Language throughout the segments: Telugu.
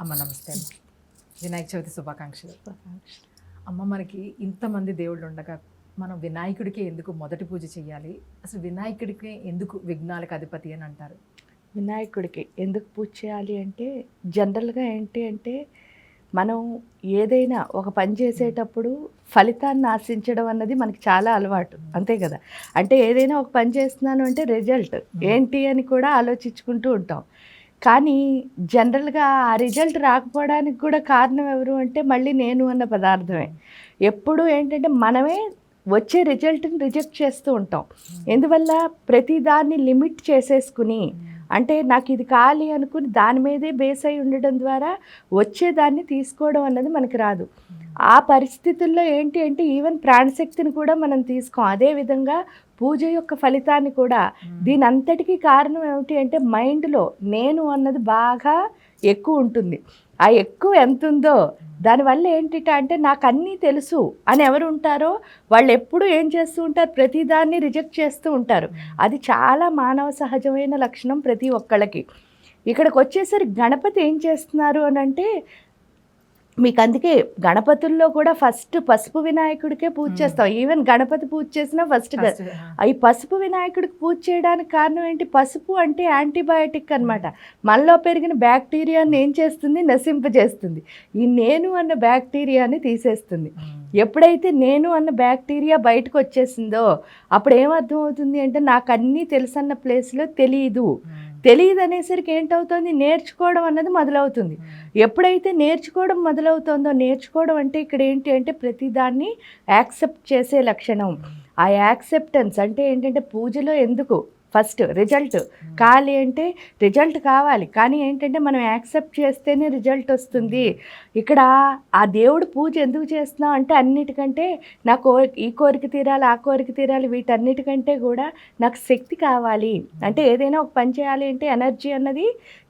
అమ్మ నమస్తే అమ్మ. వినాయక చవితి శుభాకాంక్షలు. అమ్మ మనకి ఇంతమంది దేవుళ్ళు ఉండగా మనం వినాయకుడికి ఎందుకు మొదటి పూజ చేయాలి అసలు వినాయకుడికి ఎందుకు విఘ్నాలకు అధిపతి అని అంటారు? వినాయకుడికి ఎందుకు పూజ చేయాలి అంటే జనరల్గా ఏంటి అంటే మనం ఏదైనా ఒక పని చేసేటప్పుడు ఫలితాన్ని ఆశించడం అన్నది మనకి చాలా అలవాటు. అంతే కదా? అంటే ఏదైనా ఒక పని చేస్తున్నాను అంటే రిజల్ట్ ఏంటి అని కూడా ఆలోచించుకుంటూ ఉంటాం. కానీ జనరల్గా ఆ రిజల్ట్ రాకపోవడానికి కూడా కారణం ఎవరు అంటే మళ్ళీ నేను అన్న పదార్థమే. ఎప్పుడు ఏంటంటే మనమే వచ్చే రిజల్ట్ని రిజెక్ట్ చేస్తూ ఉంటాం. ఎందువల్ల? ప్రతిదాన్ని లిమిట్ చేసేసుకుని. అంటే నాకు ఇది కాలి అనుకుని దాని మీదే బేస్ అయి ఉండడం ద్వారా వచ్చేదాన్ని తీసుకోవడం అన్నది మనకి రాదు. ఆ పరిస్థితుల్లో ఏంటి అంటే ఈవెన్ ప్రాణశక్తిని కూడా మనం తీసుకోం. అదే విధంగా పూజ యొక్క ఫలితాన్ని కూడా. దీని అంతటికీ కారణం ఏమిటి అంటే మైండ్లో నేను అన్నది బాగా ఎక్కువ ఉంటుంది. ఆ ఎక్కువ ఎంత ఉందో దానివల్ల ఏంటిట అంటే నాకు అన్నీ తెలుసు అని ఎవరు ఉంటారో వాళ్ళు ఎప్పుడు ఏం చేస్తూ ఉంటారు? ప్రతిదాన్ని రిజెక్ట్ చేస్తూ ఉంటారు. అది చాలా మానవ సహజమైన లక్షణం ప్రతి ఒక్కళ్ళకి. ఇక్కడికి వచ్చేసరికి గణపతి ఏం చేస్తున్నారు అని అంటే మీకు అందుకే గణపతుల్లో కూడా ఫస్ట్ పసుపు వినాయకుడికే పూజ చేస్తాం. ఈవెన్ గణపతి పూజ చేసినా ఫస్ట్ ఈ పసుపు వినాయకుడికి పూజ చేయడానికి కారణం ఏంటి? పసుపు అంటే యాంటీబయాటిక్ అన్నమాట. మనలో పెరిగిన బ్యాక్టీరియాని ఏం చేస్తుంది? నశింపజేస్తుంది. ఈ నేను అన్న బ్యాక్టీరియాని తీసేస్తుంది. ఎప్పుడైతే నేను అన్న బ్యాక్టీరియా బయటకు వచ్చేసిందో అప్పుడు ఏమర్థం అవుతుంది అంటే నాకు అన్నీ తెలుసన్న ప్లేస్లో తెలియదు తెలియదు అనేసరికి ఏంటవుతుంది నేర్చుకోవడం అన్నది మొదలవుతుంది. ఎప్పుడైతే నేర్చుకోవడం మొదలవుతుందో నేర్చుకోవడం అంటే ఇక్కడ ఏంటి అంటే ప్రతిదాన్ని యాక్సెప్ట్ చేసే లక్షణం. ఆ యాక్సెప్టెన్స్ అంటే ఏంటంటే పూజలో ఎందుకు? First result. కావాలి అంటే రిజల్ట్ కావాలి. కానీ ఏంటంటే మనం యాక్సెప్ట్ చేస్తేనే రిజల్ట్ వస్తుంది. ఇక్కడ ఆ దేవుడు పూజ ఎందుకు చేస్తున్నాం అంటే అన్నిటికంటే నా ఈ కోరిక తీరాలి ఆ కోరిక తీరాలి వీటన్నిటికంటే కూడా నాకు శక్తి కావాలి. అంటే ఏదైనా ఒక పని చేయాలి అంటే ఎనర్జీ అన్నది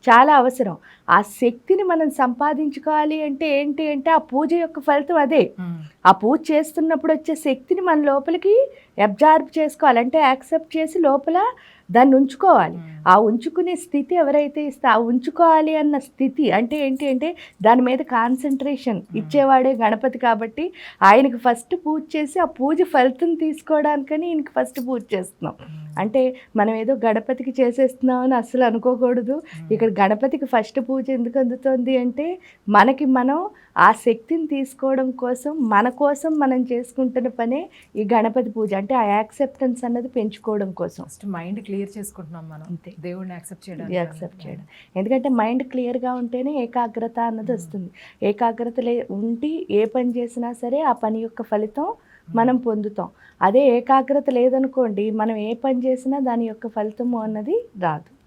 చాలా అవసరం. ఆ శక్తిని మనం సంపాదించుకోవాలి అంటే ఏంటి అంటే ఆ పూజ యొక్క ఫలితం అదే. ఆ పూజ చేస్తున్నప్పుడు వచ్చే శక్తిని మన లోపలికి అబ్జార్బ్ చేసుకోవాలి. అంటే యాక్సెప్ట్ చేసి లోపల దాన్ని ఉంచుకోవాలి. ఆ ఉంచుకునే స్థితి ఎవరైతే ఇస్తే ఆ ఉంచుకోవాలి అన్న స్థితి అంటే ఏంటి అంటే దాని మీద కాన్సన్ట్రేషన్ ఇచ్చేవాడే గణపతి కాబట్టి ఆయనకి ఫస్ట్ పూజ చేసి ఆ పూజ ఫలితం తీసుకోవడానికని ఈయనకి ఫస్ట్ పూజ చేస్తున్నాం. అంటే మనం ఏదో గణపతికి చేసేస్తున్నాం అని అస్సలు అనుకోకూడదు. ఇక్కడ గణపతికి ఫస్ట్ పూజ ఎందుకు అందుతోంది అంటే మనకి మనం ఆ శక్తిని తీసుకోవడం కోసం మన కోసం మనం చేసుకుంటున్న పనే ఈ గణపతి పూజ. అంటే ఆ యాక్సెప్టెన్స్ అన్నది పెంచుకోవడం కోసం. ఫస్ట్ మైండ్ క్లియర్ చేసుకుంటున్నాం మనం. అంతే. దేవుడిని యాక్సెప్ట్ చేయడానికి యాక్సెప్ట్ చేయడం. ఎందుకంటే మైండ్ క్లియర్గా ఉంటేనే ఏకాగ్రత అన్నది వస్తుంది. ఏకాగ్రత లే ఉండి ఏ పని చేసినా సరే ఆ పని యొక్క ఫలితం మనం పొందుతాం. అదే ఏకాగ్రత లేదనుకోండి మనం ఏ పని చేసినా దాని యొక్క ఫలితము అన్నది రాదు.